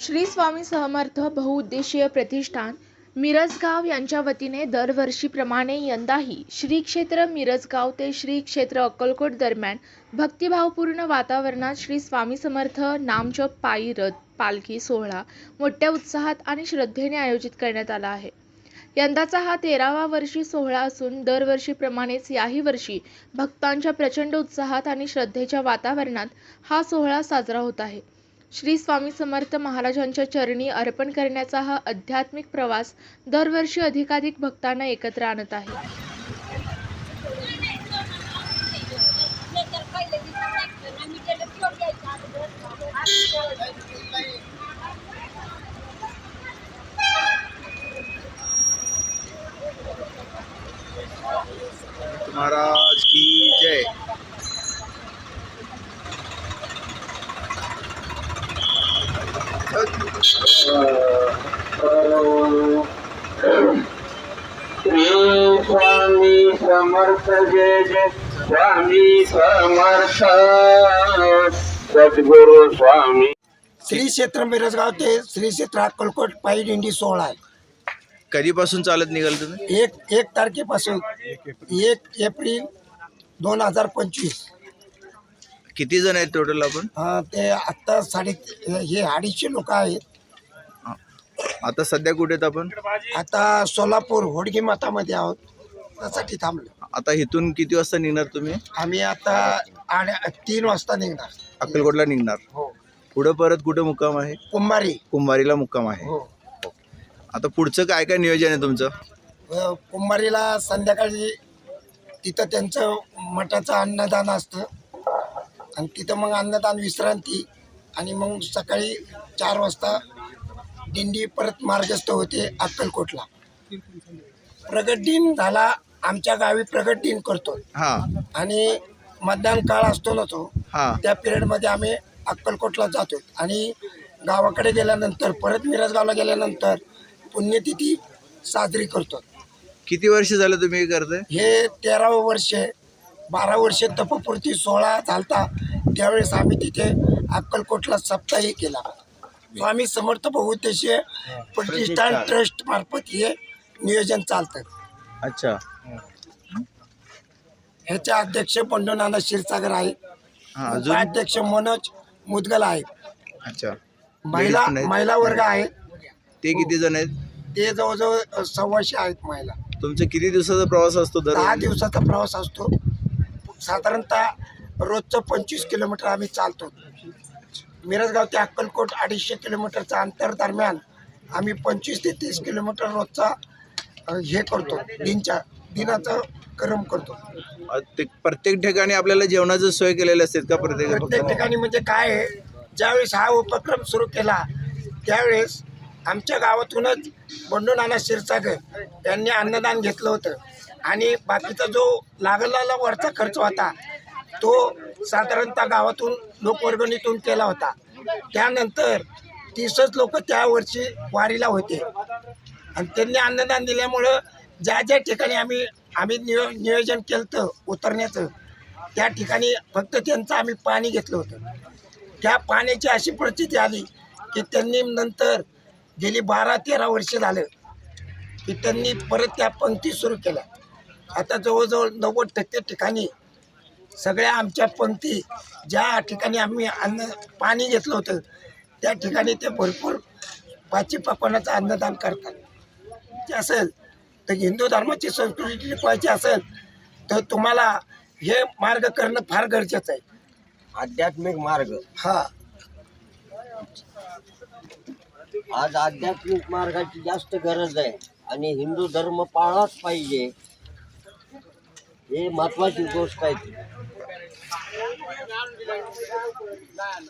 श्री स्वामी समर्थ बहुउद्देशीय प्रतिष्ठान मिरजगाव यांच्या वतीने दरवर्षीप्रमाणे यंदाही श्री क्षेत्र मिरजगाव ते श्री क्षेत्र अक्कलकोट दरम्यान भक्तिभावपूर्ण वातावरणात श्री स्वामी समर्थ नामजप पायी रथ पालखी सोहळा मोठ्या उत्साहात आणि श्रद्धेने आयोजित करण्यात आला आहे. यंदाचा हा तेरावा वर्षी सोहळा असून दरवर्षीप्रमाणेच याही वर्षी भक्तांच्या प्रचंड उत्साहात आणि श्रद्धेच्या वातावरणात हा सोहळा साजरा होत आहे. श्री स्वामी समर्थ महाराजांच्या चरणी अर्पण करण्याचा हा आध्यात्मिक प्रवास दरवर्षी अधिकाधिक भक्तांना एकत्र आणत आहे. महाराज की जय श्री स्वामी समर्थ जय जय स्वामी समर्थ सद्गुरु स्वामी श्री क्षेत्र मिरजगाव ते श्री क्षेत्र अक्कलकोट पायी दिंडी सोहळा आहे. कधीपासून चालत निघाल तुम्ही? एक एक तारखेपासून. एक एप्रिल दोन हजार पंचवीस. किती जण आहेत टोटल आपण? अं, ते आत्ता साडे हे अडीचशे लोक आहेत. आता सध्या कुठे आहेत आपण? आता सोलापूर होडगी मातामध्ये आहोत. त्यासाठी थांबलो. आता इथून किती वाजता निघणार तुम्ही? आम्ही आता आड- तीन वाजता निघणार. अक्कलकोटला निघणार. हो. पुढं परत कुठं मुक्काम आहे? कुंभारी. कुंभारीला मुक्काम आहे. हो. आता पुढचं काय काय नियोजन आहे तुमचं? अं, कुंभारीला संध्याकाळी तिथं त्यांचं मठाचं अन्नदान असतं. आणि तिथं मग अन्नदान विश्रांती आणि मग सकाळी चार वाजता दिंडी परत मार्गस्थ होते अक्कलकोटला. प्रगट दिन झाला आमच्या गावी प्रगट दिन करतो. हा. आणि मतदान काळ असतो ना तो. हा. त्या पिरियडमध्ये आम्ही अक्कलकोटला जातो. आणि गावाकडे गेल्यानंतर परत मिरजगावला गेल्यानंतर पुण्यतिथी साजरी करतो. किती वर्ष झालं तुम्ही करताय? हे तेरावं वर्ष आहे. बारा वर्ष तपपूर्ती सोहळा झालता. त्यावेळेस आम्ही तिथे अक्कलकोटला सप्ताही केला. स्वामी समर्थ बहुउद्देशीय प्रतिष्ठान ट्रस्ट मार्फत हे नियोजन चालतं. अच्छा. ह्याचे अध्यक्ष बंडूनाना क्षीरसागर आहे. हा अजून? उपाध्यक्ष मनोज मुदगल आहे. अच्छा. महिला? महिला वर्ग आहे. ते किती जण आहेत? ते जवळजवळ सव्वाशे आहेत महिला. तुमचा किती दिवसाचा प्रवास असतो दहा दिवसाचा प्रवास असतो. साधारणतः रोजचं पंचवीस किलोमीटर आम्ही चालतो. मिरजगाव ते अक्कलकोट अडीचशे किलोमीटरचं अंतर दरम्यान आम्ही पंचवीस ते तीस किलोमीटर रोजचा हे करतो. दिनच्या दिनाचं क्रम करतो. ते प्रत्येक ठिकाणी आपल्याला जेवणाचं सोय केलेली असते का प्रत्येक प्रत्येक ठिकाणी म्हणजे काय आहे ज्यावेळेस हा उपक्रम सुरू केला त्यावेळेस आमच्या गावातूनच बंडू नाना क्षीरसागर यांनी अन्नदान घेतलं होतं. आणि बाकीचा जो लागलेला वरचा खर्च होता तो साधारणतः गावातून लोकवर्गणीतून केला होता. त्यानंतर तीसच लोक त्या वर्षी वारीला होते. आणि त्यांनी अन्नदान दिल्यामुळं ज्या ज्या ठिकाणी आम्ही आम्ही नियो नियोजन केलं होतं उतरण्याचं त्या ठिकाणी फक्त त्यांचं आम्ही पाणी घेतलं होतं. त्या पाण्याची अशी परिस्थिती आली की त्यांनी नंतर गेली बारा तेरा वर्ष झालं की त्यांनी परत त्या पंक्ती सुरू केल्या. आता जवळजवळ नव्वद टक्के ठिकाणी सगळ्या आमच्या पंक्ती ज्या ठिकाणी आम्ही अन्न पाणी घेतलं होतं त्या ठिकाणी ते भरपूर पाची पकवानाचं अन्नदान करतात. ते असेल तर हिंदू धर्माची संस्कृती टिकवायची असेल तर तुम्हाला हे मार्ग करणं फार गरजेचं आहे. आध्यात्मिक मार्ग. हा. आज आध्यात्मिक मार्गाची जास्त गरज आहे आणि हिंदू धर्म पाळलाच पाहिजे. हे महत्वाची गोष्ट आहे